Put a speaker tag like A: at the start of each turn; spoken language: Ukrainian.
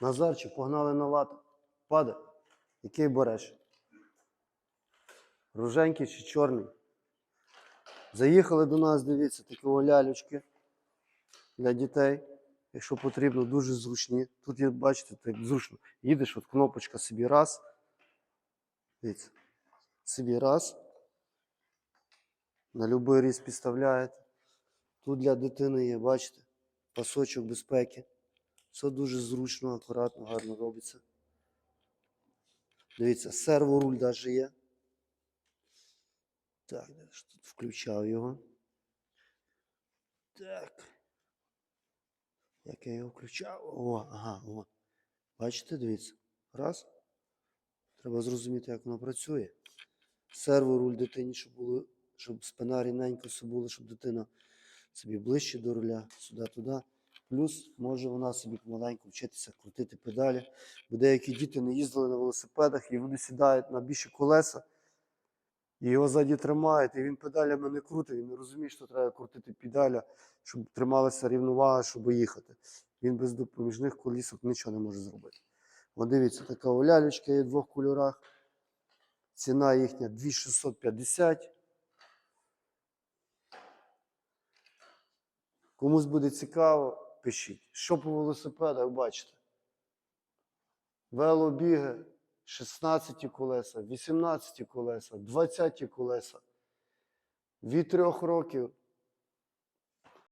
A: Назарчик, погнали на лад. Паде. Який береш? Руженький чи чорний? Заїхали до нас, дивіться, такі лялючки для дітей. Якщо потрібно, дуже зручні. Тут є, бачите, так зручно. Їдеш, от кнопочка собі раз. Дивіться. Собі раз. На будь-який різ підставляєте. Тут для дитини є, бачите, пасочок безпеки. Все дуже зручно, акуратно, гарно робиться. Дивіться, серворуль навіть є. Так, тут включав його. Так. Як я його включав? О, ага, о. Бачите, дивіться. Раз. Треба зрозуміти, як воно працює. Серворуль дитині, щоб було, щоб спина рівненько все було, щоб дитина собі ближче до руля, сюди-туди. Плюс може вона собі помаленьку вчитися крутити педалі. Бо деякі діти не їздили на велосипедах і вони сідають на більші колеса, і його ззаді тримають, і він педалями не крутить, він не розуміє, що треба крутити педаля, щоб трималася рівновага, щоб їхати. Він без допоміжних колісок нічого не може зробити. От дивіться, така олялечка є в двох кольорах. Ціна їхня 2650. Комусь буде цікаво, пишіть. Що по велосипедах бачите? Велобіги 16 колеса, 18 колеса, 20 колеса. Від трьох років